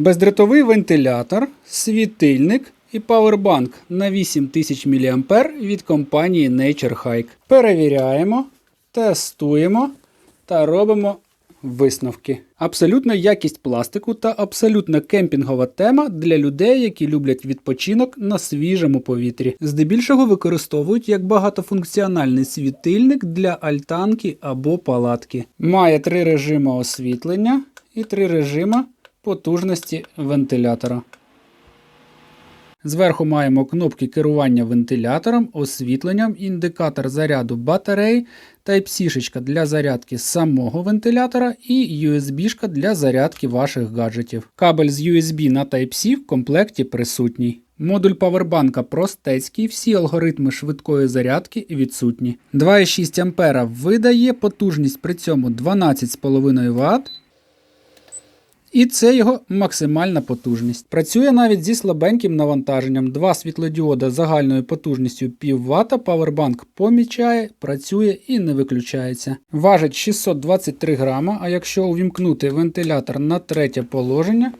Бездротовий вентилятор, світильник і павербанк на 8000 мА від компанії Nature Hike. Перевіряємо, тестуємо та робимо висновки. Абсолютна якість пластику та абсолютно кемпінгова тема для людей, які люблять відпочинок на свіжому повітрі. Здебільшого використовують як багатофункціональний світильник для альтанки або палатки. Має три режими освітлення і три режими потужності вентилятора. Зверху маємо кнопки керування вентилятором, освітленням, індикатор заряду батарей, Type-C для зарядки самого вентилятора і USB для зарядки ваших гаджетів. Кабель з USB на Type-C в комплекті присутній. Модуль павербанка простецький, всі алгоритми швидкої зарядки відсутні. 2,6 А видає потужність при цьому 12,5 Вт. І це його максимальна потужність. Працює навіть зі слабеньким навантаженням. Два світлодіода загальною потужністю пів Вт павербанк помічає, працює і не виключається. Важить 623 грама, а якщо увімкнути вентилятор на третє положення,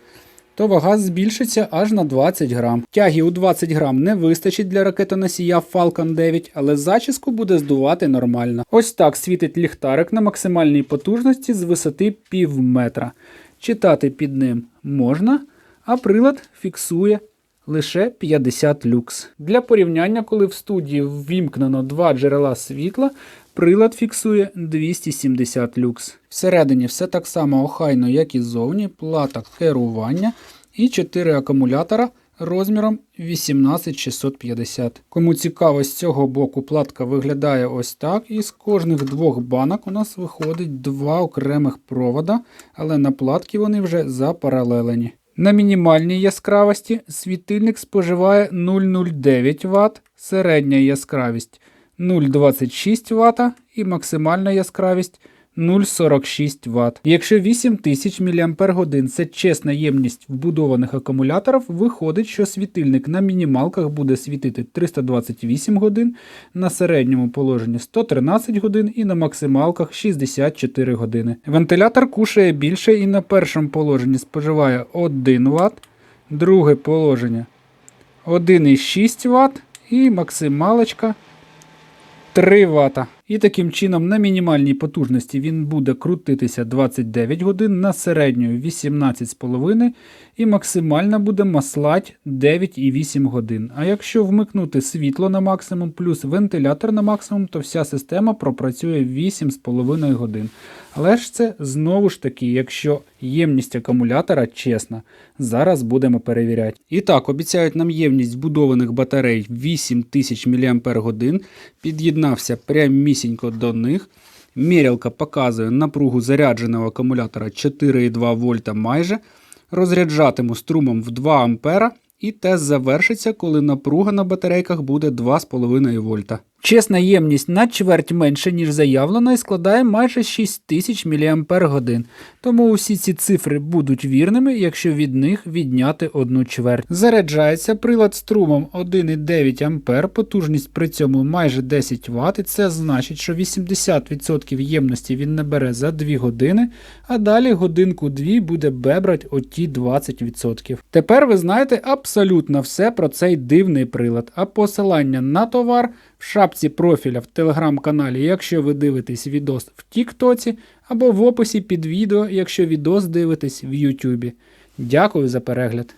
то вага збільшиться аж на 20 грам. Тяги у 20 грам не вистачить для ракетоносія Falcon 9, але зачіску буде здувати нормально. Ось так світить ліхтарик на максимальній потужності з висоти пів метра. Читати під ним можна, а прилад фіксує лише 50 люкс. Для порівняння, коли в студії ввімкнено два джерела світла, прилад фіксує 270 люкс. Всередині все так само охайно, як і ззовні, плата керування і 4 акумулятора розміром 18650. Кому цікаво, з цього боку платка виглядає ось так, і з кожних двох банок у нас виходить два окремих провода, але на платки вони вже запаралелені. На мінімальній яскравості світильник споживає 0,09 Вт, середня яскравість 0,26 Вт і максимальна яскравість 0,46 Вт. Якщо 8000 мАч це чесна ємність вбудованих акумуляторів, виходить, що світильник на мінімалках буде світити 328 годин, на середньому положенні 113 годин і на максималках 64 години. Вентилятор кушає більше і на першому положенні споживає 1 Вт, друге положення 1,6 Вт і максималочка 3 Вт. І таким чином на мінімальній потужності він буде крутитися 29 годин, на середньою 18,5 і максимально буде маслать 9,8 годин. А якщо вмикнути світло на максимум плюс вентилятор на максимум, то вся система пропрацює 8,5 годин. Але ж це знову ж таки, якщо ємність акумулятора чесна. Зараз будемо перевіряти. І так, обіцяють нам ємність збудованих батарей 8000 мАч. Під'єднався прямісінько до них. Мірялка показує напругу зарядженого акумулятора 4,2 вольта майже. Розряджатиму струмом в 2 А. І тест завершиться, коли напруга на батарейках буде 2,5 вольта. Чесна ємність на чверть менше, ніж заявлено, і складає майже 6000 мАч. Тому усі ці цифри будуть вірними, якщо від них відняти одну чверть. Заряджається прилад струмом 1,9 А, потужність при цьому майже 10 Вт, і це значить, що 80% ємності він набере за 2 години, а далі годинку-дві буде бебрать оті 20%. Тепер ви знаєте абсолютно все про цей дивний прилад, а посилання на товар в шапці профіля в телеграм-каналі, якщо ви дивитесь відос в Тіктоці, або в описі під відео, якщо відос дивитесь в Ютубі. Дякую за перегляд.